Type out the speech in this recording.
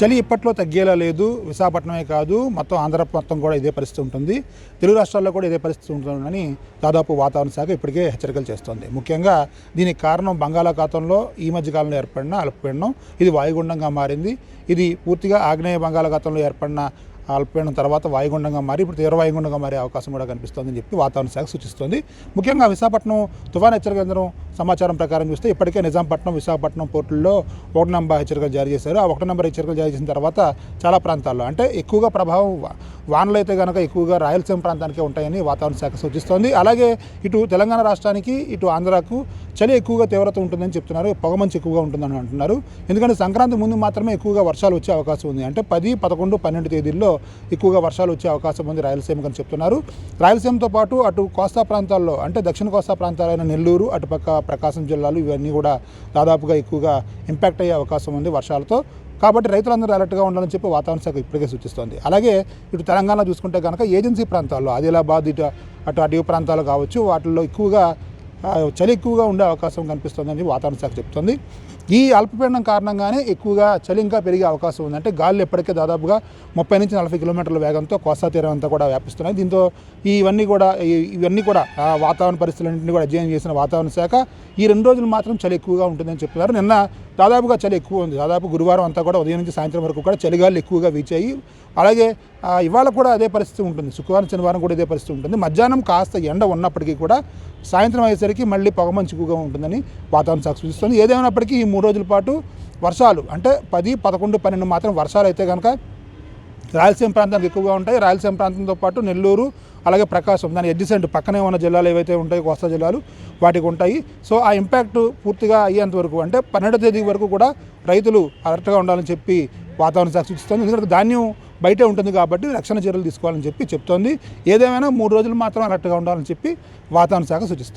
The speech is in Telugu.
చలి ఇప్పట్లో తగ్గేలా లేదు. విశాఖపట్నమే కాదు మొత్తం ఆంధ్ర మొత్తం కూడా ఇదే పరిస్థితి ఉంటుంది. తెలుగు రాష్ట్రాల్లో కూడా ఇదే పరిస్థితి ఉంటుందని దాదాపు వాతావరణ శాఖ ఇప్పటికే హెచ్చరికలు చేస్తోంది. ముఖ్యంగా దీనికి కారణం బంగాళాఖాతంలో ఈ మధ్య కాలంలో ఏర్పడిన అల్పపీడనం. ఇది వాయుగుండంగా మారింది. ఇది పూర్తిగా ఆగ్నేయ బంగాళాఖాతంలో ఏర్పడిన అల్పపీడనం తర్వాత వాయుగుండంగా మారి ఇప్పుడు తీవ్ర వాయుగుండంగా మారే అవకాశం కూడా కనిపిస్తోందని చెప్పి వాతావరణ శాఖ సూచిస్తోంది. ముఖ్యంగా విశాఖపట్నం తుఫాన్ హెచ్చరిక కేంద్రం సమాచారం ప్రకారం చూస్తే ఇప్పటికే నిజాంపట్నం విశాఖపట్నం పోర్టుల్లో ఒకటి నంబర్ హెచ్చరికలు జారీ చేశారు. ఆ ఒకటి నంబర్ హెచ్చరికలు జారీ చేసిన తర్వాత చాలా ప్రాంతాల్లో అంటే ఎక్కువగా ప్రభావం వానలు అయితే కనుక ఎక్కువగా రాయలసీమ ప్రాంతానికే ఉంటాయని వాతావరణ శాఖ సూచిస్తోంది. అలాగే ఇటు తెలంగాణ రాష్ట్రానికి ఇటు ఆంధ్రాకు చలి ఎక్కువగా తీవ్రత ఉంటుందని చెప్తున్నారు. పొగమంచు ఎక్కువగా ఉంటుందని అంటున్నారు. ఎందుకంటే సంక్రాంతి ముందు మాత్రమే ఎక్కువగా వర్షాలు వచ్చే అవకాశం ఉంది. అంటే పది పదకొండు పన్నెండు తేదీల్లో ఎక్కువగా వర్షాలు వచ్చే అవకాశం ఉంది రాయలసీమకు అని చెప్తున్నారు. రాయలసీమతో పాటు అటు కోస్తా ప్రాంతాల్లో అంటే దక్షిణ కోస్తా ప్రాంతాలైన నెల్లూరు అటుపక్క ప్రకాశం జిల్లాలు ఇవన్నీ కూడా దాదాపుగా ఎక్కువగా ఇంపాక్ట్ అయ్యే అవకాశం ఉంది వర్షాలతో. కాబట్టి రైతులందరూ అలర్ట్గా ఉండాలని చెప్పి వాతావరణ శాఖ ఇప్పటికే సూచిస్తోంది. అలాగే ఇటు తెలంగాణ చూసుకుంటే కనుక ఏజెన్సీ ప్రాంతాల్లో ఆదిలాబాద్ ఇటు అటు అటవీ ప్రాంతాలు కావచ్చు వాటిల్లో ఎక్కువగా చలి ఎక్కువగా ఉండే అవకాశం కనిపిస్తుందని వాతావరణ శాఖ చెప్తుంది. ఈ అల్పపీడనం కారణంగానే ఎక్కువగా చలి ఇంకా పెరిగే అవకాశం ఉందంటే అంటే గాలులు ఎప్పటికే దాదాపుగా ముప్పై నుంచి నలభై కిలోమీటర్ల వేగంతో కోస్తా తీరం అంతా కూడా వ్యాపిస్తున్నాయి. దీంతో ఇవన్నీ కూడా ఇవన్నీ కూడా వాతావరణ పరిస్థితులన్నింటినీ కూడా అధ్యయనం చేసిన వాతావరణ శాఖ ఈ రెండు రోజులు మాత్రం చలి ఎక్కువగా ఉంటుందని చెప్తున్నారు. నిన్న దాదాపుగా చలి ఎక్కువ ఉంది. దాదాపు గురువారం అంతా కూడా ఉదయం నుంచి సాయంత్రం వరకు కూడా చలిగాలు ఎక్కువగా వీచాయి అలాగే ఇవాళ కూడా అదే పరిస్థితి ఉంటుంది. శుక్రవారం శనివారం కూడా ఇదే పరిస్థితి ఉంటుంది. మధ్యాహ్నం కాస్త ఎండ ఉన్నప్పటికీ కూడా సాయంత్రం అయ్యేసరికి మళ్ళీ పొగమంచు ఎక్కువగా ఉంటుందని వాతావరణ శాఖ సూచిస్తుంది. ఏదేమైనప్పటికీ ఈ మూడు రోజుల పాటు వర్షాలు అంటే పది పదకొండు పన్నెండు మాత్రం వర్షాలు అయితే కనుక రాయలసీమ ప్రాంతానికి ఎక్కువగా ఉంటాయి. రాయలసీమ ప్రాంతంతో పాటు నెల్లూరు అలాగే ప్రకాశం దాని ఎడ్జిసెంట్ పక్కనే ఉన్న జిల్లాలు ఏవైతే ఉంటాయో కోస్తా జిల్లాలు వాటికి ఉంటాయి. సో ఆ ఇంపాక్ట్ పూర్తిగా అయ్యేంత వరకు అంటే పన్నెండో తేదీ వరకు కూడా రైతులు అలర్ట్గా ఉండాలని చెప్పి వాతావరణ శాఖ సూచిస్తుంది. ఎందుకంటే ధాన్యం బయటే ఉంటుంది కాబట్టి రక్షణ చర్యలు తీసుకోవాలని చెప్పి చెప్తోంది. ఏదేమైనా మూడు రోజులు మాత్రం అలర్ట్గా ఉండాలని చెప్పి వాతావరణ శాఖ సూచిస్తుంది.